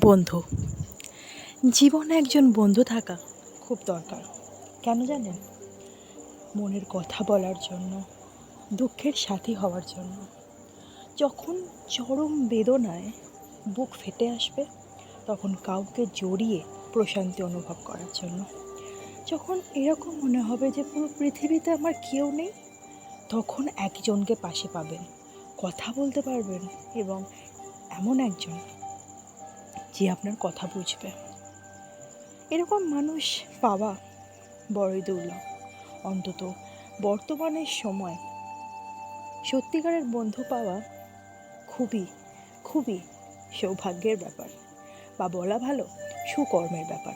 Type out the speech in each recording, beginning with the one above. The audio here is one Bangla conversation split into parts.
বন্ধু। জীবনে একজন বন্ধু থাকা খুব দরকার। কেন জানেন? মনের কথা বলার জন্য, দুঃখের সাথী হওয়ার জন্য। যখন চরম বেদনায় বুক ফেটে আসবে, তখন কাউকে জড়িয়ে প্রশান্তি অনুভব করার জন্য। যখন এরকম মনে হবে যে পুরো পৃথিবীতে আমার কেউ নেই, তখন একজনকে পাশে পাবেন, কথা বলতে পারবেন এবং এমন একজন যে আপনার কথা বুঝবে। এরকম মানুষ পাওয়া বড়ই দুর্লভ। অন্তত বর্তমানের সময় সত্যিকারের বন্ধু পাওয়া খুবই খুবই সৌভাগ্যের ব্যাপার বা বলা ভালো সুকর্মের ব্যাপার।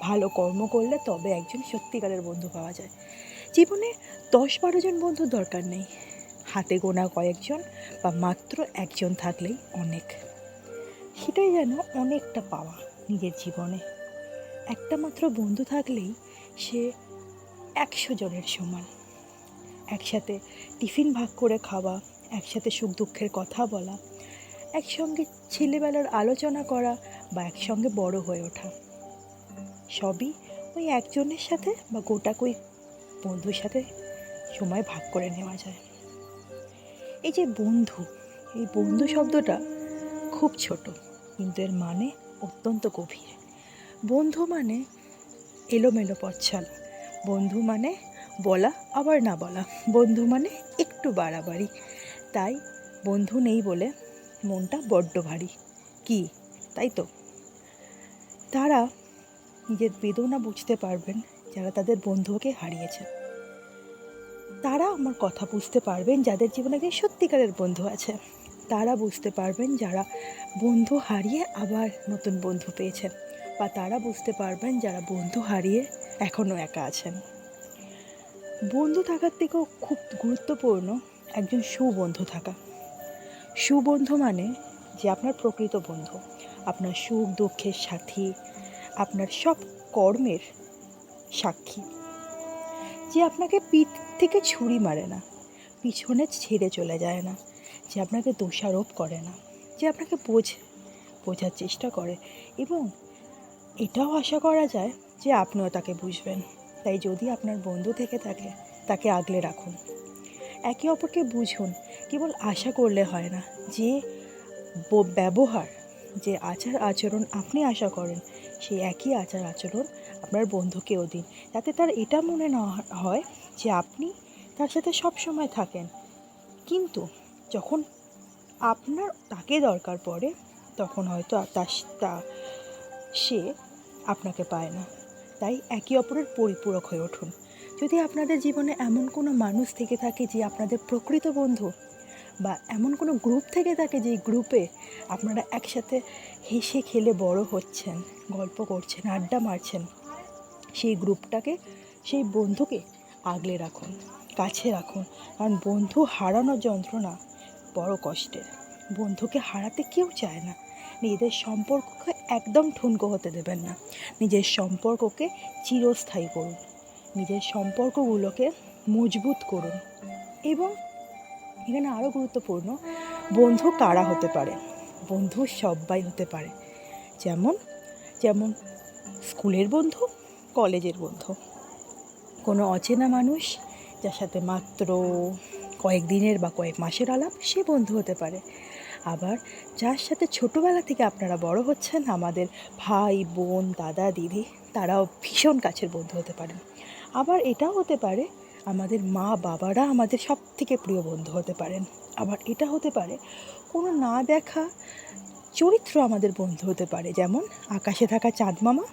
ভালো কর্ম করলে তবে একজন সত্যিকারের বন্ধু পাওয়া যায়। জীবনে দশ বারো জন বন্ধুর দরকার নেই। হাতে গোনা কয়েকজন বা মাত্র একজন থাকলেই অনেক। সেটাই যেন অনেকটা পাওয়া নিজের জীবনে। একটা মাত্র বন্ধু থাকলেই সে একশো জনের সমান। একসাথে টিফিন ভাগ করে খাওয়া, একসাথে সুখ দুঃখের কথা বলা, একসঙ্গে ছেলেবেলার আলোচনা করা বা একসঙ্গে বড় হয়ে ওঠা। সবই ওই একজনের সাথে বা গোটা কই বন্ধুর সাথে সময় ভাগ করে নেওয়া যায়। এই যে বন্ধু, এই বন্ধু শব্দটা খুব ছোট, কিন্তু এর মানে অত্যন্ত গভীর। বন্ধু মানে এলোমেলো পথছাল বন্ধু মানে বলা আবার না বলা। বন্ধু মানে একটু বাড়াবাড়ি। তাই বন্ধু নেই বলে মনটা বড্ড ভারী। কি? তাই তো? তারা নিজের বেদনা বুঝতে পারবেন যারা তাদের বন্ধুকে হারিয়েছে। তারা আমার কথা বুঝতে পারবেন যাদের জীবনে সত্যিকারের বন্ধু আছে। তারা বুঝতে পারবেন যারা বন্ধু হারিয়ে আবার নতুন বন্ধু পেয়েছেন বা তারা বুঝতে পারবেন যারা বন্ধু হারিয়ে এখনও একা আছেন। বন্ধু থাকার থেকেও খুব গুরুত্বপূর্ণ একজন সুবন্ধু থাকা। সুবন্ধু মানে যে আপনার প্রকৃত বন্ধু, আপনার সুখ, দুঃখের সাথী, আপনার সব কর্মের সাক্ষী। যে আপনাকে পিঠ থেকে ছুরি মারে না, পিছনে ছেড়ে চলে যায় না যে আপনাকে দোষারোপ করে না, যে আপনাকে বোঝে, বোঝার চেষ্টা করে এবং এটাও আশা করা যায় যে আপনিও তাকে বুঝবেন। তাই যদি আপনার বন্ধু থেকে থাকে, তাকে আগলে রাখুন। একে অপরকে বুঝুন, কেবল আশা করলে হয় না যে ব্যবহার, যে আচার আচরণ আপনি আশা করেন, সেই একই আচার আচরণ আপনার বন্ধুকেও দিন। যাতে তার এটা মনে না হয় যে আপনি তার সাথে সব সময় থাকেন। কিন্তু যখন আপনার তাকে দরকার পড়ে, তখন হয়তো তা সে আপনাকে পায় না। তাই একে অপরের পরিপূরক হয়ে উঠুন। যদি আপনাদের জীবনে এমন কোনো মানুষ থেকে থাকে যে আপনাদের প্রকৃত বন্ধু, বা এমন কোনো গ্রুপ থেকে থাকে যে গ্রুপে আপনারা একসাথে হেসে খেলে বড় হচ্ছেন, গল্প করছেন, আড্ডা মারছেন, সেই গ্রুপটাকে সেই বন্ধুকে আগলে রাখুন, কাছে রাখুন। কারণ বন্ধু হারানোর যন্ত্রণা বড় কষ্টের। বন্ধুকে হারাতে কেউ চায় না। নিজেদের সম্পর্ককে একদম ঠুনকো হতে দেবেন না। নিজের সম্পর্ককে চিরস্থায়ী করুন। নিজের সম্পর্কগুলোকে মজবুত করুন। এবং এখানে আরও গুরুত্বপূর্ণ, বন্ধু কারা হতে পারে? বন্ধু সবাই হতে পারে। যেমন যেমন স্কুলের বন্ধু, কলেজের বন্ধু। কোনো অচেনা মানুষ যার সাথে মাত্র কয়েকদিনের বা কয়েক মাসের আলাপ সে বন্ধু হতে পারে। আবার যার সাথে ছোটোবেলা থেকে আপনারা বড় হচ্ছেন, আমাদের ভাই, বোন, দাদা, দিদি, তারাও ভীষণ কাছের বন্ধু হতে পারেন। আবার এটাও হতে পারে, আমাদের মা বাবারা আমাদের সব থেকে প্রিয় বন্ধু হতে পারেন। আবার এটা হতে পারে, কোনো না দেখা চরিত্র আমাদের বন্ধু হতে পারে, যেমন আকাশে থাকা চাঁদ মামা।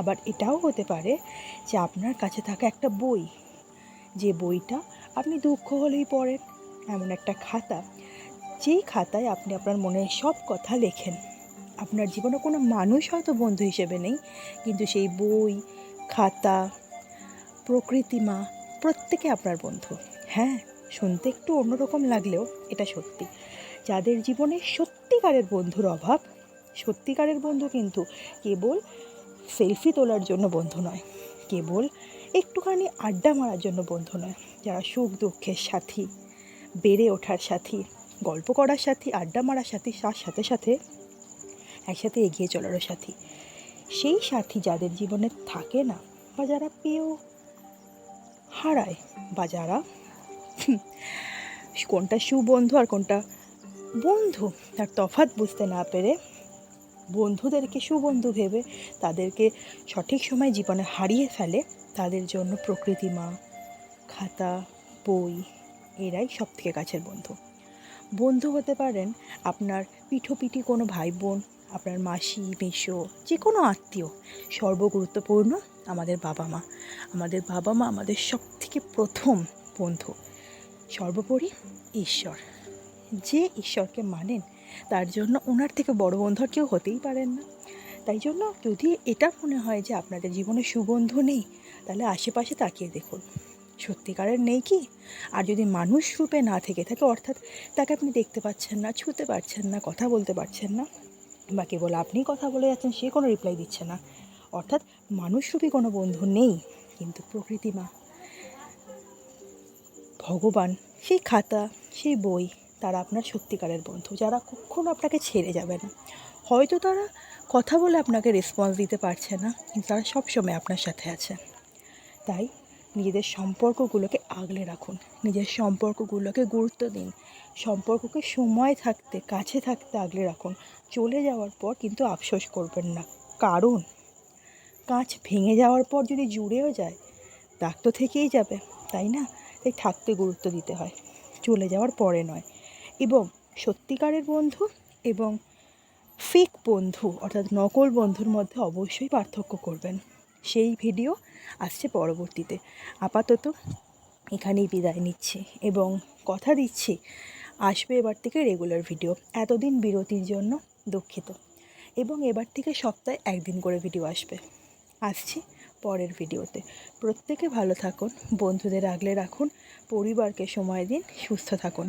আবার এটাও হতে পারে যে আপনার কাছে থাকা একটা বই, যে বইটা আপনি দুঃখ হলেই পড়েন। এমন একটা খাতা, যেই খাতায় আপনি আপনার মনের সব কথা লেখেন। আপনার জীবনে কোনো মানুষ হয়তো বন্ধু হিসেবে নেই, কিন্তু সেই বই, খাতা প্রকৃতিমা প্রত্যেকে আপনার বন্ধু। হ্যাঁ শুনতে একটু অন্যরকম লাগলেও এটা সত্যি। যাদের জীবনে সত্যিকারের বন্ধুর অভাব, সত্যিকারের বন্ধু কিন্তু কেবল সেলফি তোলার জন্য বন্ধু নয়, কেবল একটুখানি আড্ডা মারার জন্য বন্ধু নয়। যারা সুখ দুঃখের সাথী। বেড়ে ওঠার সাথী, গল্প করার সাথী, আড্ডা মারার সাথী, তার সাথে সাথে একসাথে এগিয়ে চলারও সাথী। সেই সাথী যাদের জীবনে থাকে না বা যারা পেয়েও হারায় বা যারা কোনটা সুবন্ধু আর কোনটা বন্ধু, তার তফাৎ বুঝতে না পেরে বন্ধুদেরকে সুবন্ধু ভেবে তাদেরকে সঠিক সময় জীবনে হারিয়ে ফেলে, তাদের জন্য প্রকৃতি মা খাতা, বই, এরাই সব থেকে কাছের বন্ধু। বন্ধু হতে পারেন আপনার পিঠোপিঠি কোনো ভাই বোন আপনার মাসি, মেশো যে কোনো আত্মীয়। সর্বগুরুত্বপূর্ণ আমাদের বাবা মা আমাদের বাবা মা আমাদের সব থেকে প্রথম বন্ধু। সর্বোপরি ঈশ্বর। যে ঈশ্বরকে মানেন, তার জন্য ওনার থেকে বড় বন্ধু আর কেউ হতেই পারেন না। তাই জন্য যদি এটা মনে হয় যে আপনাদের জীবনে সুবন্ধু নেই, তাহলে আশেপাশে তাকিয়ে দেখুন। সত্যিকারের নেই কি? আর যদি মানুষ রূপে না থেকে থাকে, অর্থাৎ তাকে আপনি দেখতে পাচ্ছেন না, ছুতে পারছেন না, কথা বলতে পারছেন না, বা কেবল আপনি কথা বলে যাচ্ছেন, সে কোনো রিপ্লাই দিচ্ছে না। অর্থাৎ মানুষরূপী কোনো বন্ধু নেই, কিন্তু প্রকৃতি মা। ভগবান, সেই খাতা, সেই বই, তারা আপনার সত্যিকারের বন্ধু, যারা কখনো আপনাকে ছেড়ে যাবে না। হয়তো তারা কথা বলে আপনাকে রেসপন্স দিতে পারছে না, কিন্তু তারা সবসময় আপনার সাথে আছে। তাই নিজেদের সম্পর্কগুলোকে আগলে রাখুন। নিজের সম্পর্কগুলোকে গুরুত্ব দিন। সম্পর্ককে সময় থাকতে, কাছে থাকতে আগলে রাখুন। চলে যাওয়ার পর কিন্তু আফসোস করবেন না। কারণ? কাঁচ ভেঙে যাওয়ার পর যদি জুড়েও যায়, দাগ তো থেকেই যাবে, তাই না? তাই থাকতে গুরুত্ব দিতে হয়। চলে যাওয়ার পরে নয়। এবং সত্যিকারের বন্ধু এবং ফেক বন্ধু, অর্থাৎ নকল বন্ধুর মধ্যে অবশ্যই পার্থক্য করবেন। সেই ভিডিও আসছে পরবর্তীতে। আপাতত এখানেই বিদায় নিচ্ছি এবং কথা দিচ্ছি, আসবে এবার থেকে রেগুলার ভিডিও এতদিন বিরতির জন্য দুঃখিত। এবং এবার থেকে সপ্তাহে একদিন করে ভিডিও আসবে। আসছি পরের ভিডিওতে প্রত্যেকে ভালো থাকুন, বন্ধুদের আগলে রাখুন, পরিবারকে সময় দিন, সুস্থ থাকুন।